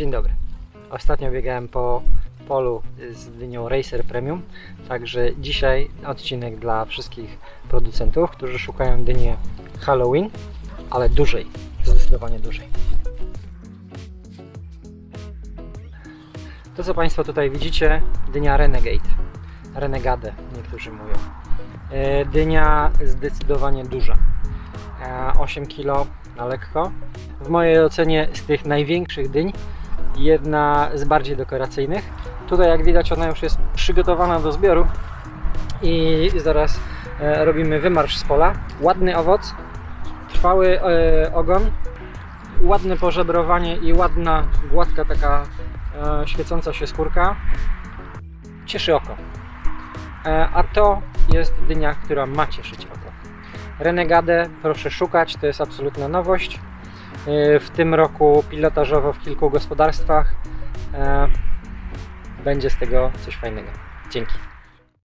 Dzień dobry. Ostatnio biegałem po polu z dynią Racer Premium, także dzisiaj odcinek dla wszystkich producentów, którzy szukają dyni Halloween, ale dużej, zdecydowanie dużej. To co Państwo tutaj widzicie, dynia Renegade, Renegade niektórzy mówią. E, Dynia zdecydowanie duża, E, 8 kg na lekko. W mojej ocenie z tych największych dyń jedna z bardziej dekoracyjnych. Tutaj jak widać ona już jest przygotowana do zbioru i zaraz e, robimy wymarsz z pola. Ładny owoc, trwały e, ogon, ładne pożebrowanie i ładna, gładka taka e, świecąca się skórka. Cieszy oko. A to jest dynia, która ma cieszyć oko. Renegadę proszę szukać, to jest absolutna nowość. E, W tym roku pilotażowo w kilku gospodarstwach. E, Będzie z tego coś fajnego. Dzięki.